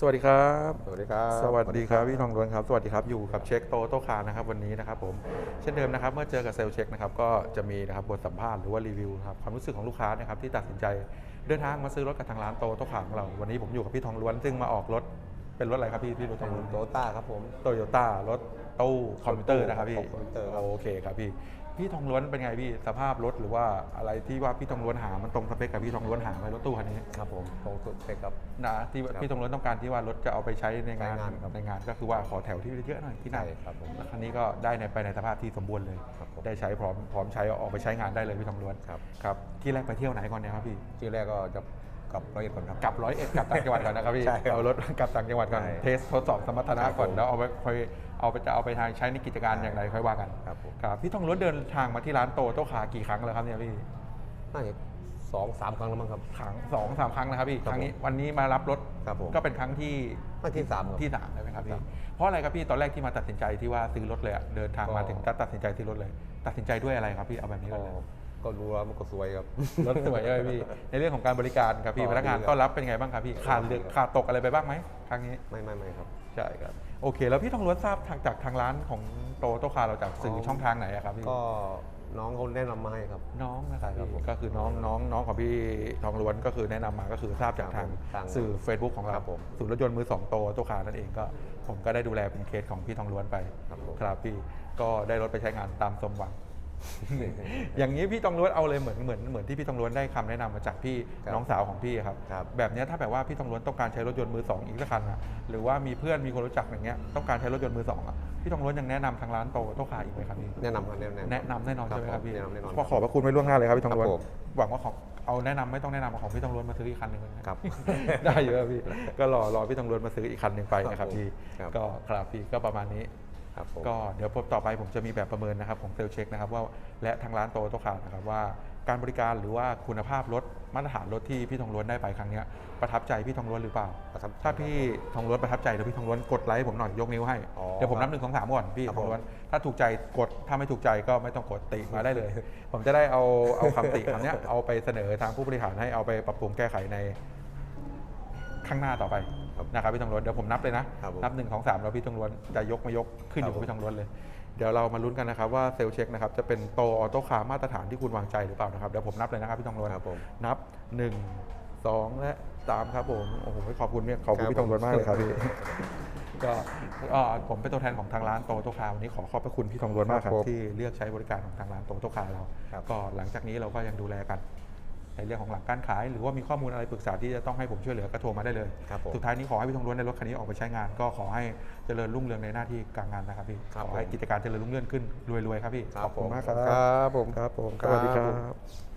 สวัสดีครับ สวัสดีครับ สวัสดีครับพี่ทองล้วนครับ สวัสดีครับ อยู่กับเช็คโตโต้คาร์นะครับวันนี้นะครับผม เช่นเดิมนะครับ เมื่อเจอกับเซลล์เช็คนะครับ ก็จะมีนะครับบทสัมภาษณ์หรือว่ารีวิวนะครับความรู้สึกของลูกค้านะครับที่ตัดสินใจเดินทางมาซื้อรถกับทางร้านโตโต้คาร์ของเรา วันนี้ผมอยู่กับพี่ทองล้วนซึ่งมาออกรถ เป็นรถอะไรครับพี่พี่รถทเป็องนล้วนโตต้าครับผมโตโยต้ารถตู้คอมพิวเตอร์นะครับพี่คอมพิวเตอร์ครับโอเคครับพี่พี่ทองล้วนเป็นไงพี่สภาพรถหรือว่าอะไรที่ว่าพี่ทองล้วนหามันตรงสเปคกับพี่ทองล้วนหาไหมรถตู้คันนี้ครับผมตรงสุดเปครับนะที่ครับพี่ตรงรถต้องการที่ว่ารถจะเอาไปใช้ในงานใช้งานครับในงานก็คือว่าขอแถวที่เยอะหน่อยที่นั่นใช่ครับผมแล้วคันนี้ก็ได้ในไปในสภาพที่สมบูรณ์เลยครับผมได้ใช้พร้อมพร้อมใช้เอาออกไปใช้งานได้เลยพี่ทองล้วนครับครับที่แรกไปเที่ยวไหนก่อนเนี่ยครับพี่ที่แรกก็จะ กลับร้อยเอ็ดก่อนครับ กลับร้อยเอ็ดกลับต่างจังหวัดก่อนนะครับพี่ใช่ครับเอารถกลับต่างจังหวัดก่อนใช่เทสทดสอบสมรรถนะครับก่อนผมแล้วเอาไปค่อยเอาไปจะเอาไปทางใช้ในกิจการอย่างไรค่อยว่ากันครับผม ครับพี่ทองล้วนเดินทางมาที่ร้านโตโต้คาร์กี่ครั้งแล้วครับเนี่ยพี่น่าจะสองสามครั้งแล้วมั้งครับ ครั้งสองสามครั้งนะครับพี่คครับรั้งนี้ผมวันนี้มารับรถครับผมก็เป็นครั้งที่ครั้งที่สามครับที่สามใช่ไหมครับคพี่รับ เพราะอะไรครับพี่ตอนแรกที่มาตัดสินใจที่ว่าซื้อรถเลยอะเดินทางมาก็ถึงตัดสินใจซื้อรถเลย ตัดสินใจด้วยอะไรครับพี่เอาแบบนี้ก็ก่อนเลย ก็รู้ว่ามันก็สวยครับ รถสวยเลยพี่ ในเรื่องของการบริการครับพี่ก็พนักงานดีครับต้อนรับเป็นไงบ้างครับพี่ ขาดเรือดีครับขาดตกอะไรไปบ้างไหมครั้งนี้ ไม่ไม่ไม่ครับ ใช่ครับ โอเค แล้วพี่ทองล้วนทราบทางจากทางร้านของโตโตคาร์เราจากสื่อช่องทางไหนอะครับพี่ ก็น้องเขาแนะนำมาให้ครับ น้องนะครับครับพี่ผมก็คือน้องน้องน้องของพี่ทองล้วนก็คือแนะนำมาก็คือทราบจากครัทาบงผมทางสื่อ Facebook ของเราครับผมศูนย์รถยนต์มือสองโตโตคาร์นั่นเองก็ผมก็ได้ดูแลเป็นเคสของพี่ทองล้วนไปครับผมครับพี่ก็ได้รถไปใช้งานตามสมหวัง อย่างนี้พี่ทองล้วนเอาเลยเหมือนเหมือนเหมือนที่พี่ทองล้วนได้คำแนะนำมาจากพี่ครับน้องสาวของพี่ครับครับแบบเนี้ยถ้าแบบว่าพี่ทองล้วนต้องการใช้รถยนต์มือสองอีกสักคันอะหรือว่ามีเพื่อนมีคนรู้จักอย่างเงี้ยต้องการใช้รถยนต์มือสองอะพี่ทองล้วนยังแนะนำทางร้านโตโตคาร์อีกไหมครับพี่แนะนำครับแนะนำแนะนำแน่นอนใช่ไหมครับพี่แนะนำแน่นอนขอขอบพระคุณไว้ล่วงหน้าเลยครับพี่ทองล้วนครับผมหวังว่าของเอาแนะนำไม่ต้องแนะนำเอาของพี่ทองล้วนมาซื้ออีกคันหนึ่งนะครับได้เยอะพี่ก็รอรอพี่ทองล้วนมาซื้ออีกคันหนึ่งไปนะคครัรับบผมพี่ครับก็ครับพี่ก็ประมาณนี้ ครับผม ก็เดี๋ยวพบต่อไปผมจะมีแบบประเมินนะครับของเซลล์เช็คนะครับว่าและทางร้านโตโตคาร์นะครับว่าการบริการหรือว่าคุณภาพรถมาตรฐานรถที่พี่ทองล้วนได้ไปครั้งเนี้ยประทับใจพี่ทองล้วนหรือเปล่า ประทับใจถ้าพี่ทองล้วนประทับใจเดี๋ยวพี่ทองล้วนกดไลค์ให้ผมหน่อยยกนิ้วให้ อ๋อเดี๋ยวผมนับหนึ่งสองสามก่อนพี่ครับทองล้วนผมถ้าถูกใจกดถ้าไม่ถูกใจก็ไม่ต้องกดติมาได้เลย ผมจะได้เอาเอาคำติคำเนี้ยเอาไปเสนอทางผู้บริหารให้เอาไปปรับปรุงแก้ไขในข้างหน้าต่อไป ครับนะครับพี่ทองล้วนเดี๋ยวผมนับเลยนะครับผม นับหนึ่งสองสามแล้วพี่ทองล้วนจะยกไม่ยกขึ้นอยู่กับครับพี่ทองล้วนเลย เดี๋ยวเรามาลุ้นกันนะครับว่าเซลล์เช็คนะครับจะเป็นโตออโต้คาร์มาตรฐานที่คุณวางใจหรือเปล่านะครับเดี๋ยวผมนับเลยนะครับพี่ทองล้วน ครับผม นับหนึ่งสองและสามครับผมโอ้โหขอบคุณเนี่ยขอบคุณครับพี่ทองล้วนมากเลยครับผมพี่ ก็ก็ผมเป็นตัวแทนของทางร้านโตโตคาร์วันนี้ขอขอบพระคุณพี่ทองล้วนมากคครัรับบผมที่เลือกใช้บริการของทางร้านโตโตคาร์เรา ครับ ก็หลังจากนี้เราก็ยังดูแลกัน ในเรื่องของหลังการขาย หรือว่ามีข้อมูลอะไรปรึกษาที่จะต้องให้ผมช่วยเหลือก็โทรมาได้เลยครับผมสุดท้ายนี้ขอให้พี่ทองล้วนในรถคันนี้ออกไปใช้งาน ก็ขอให้เจริญรุ่งเรืองในหน้าที่การงานนะครับพี่ครับขอให้ผมกิจการเจริญรุ่งเรืองขึ้นรวยๆครับพี่ครับขอบคุณผมมากครับครับผมครับผมคสรับวัสดีครับ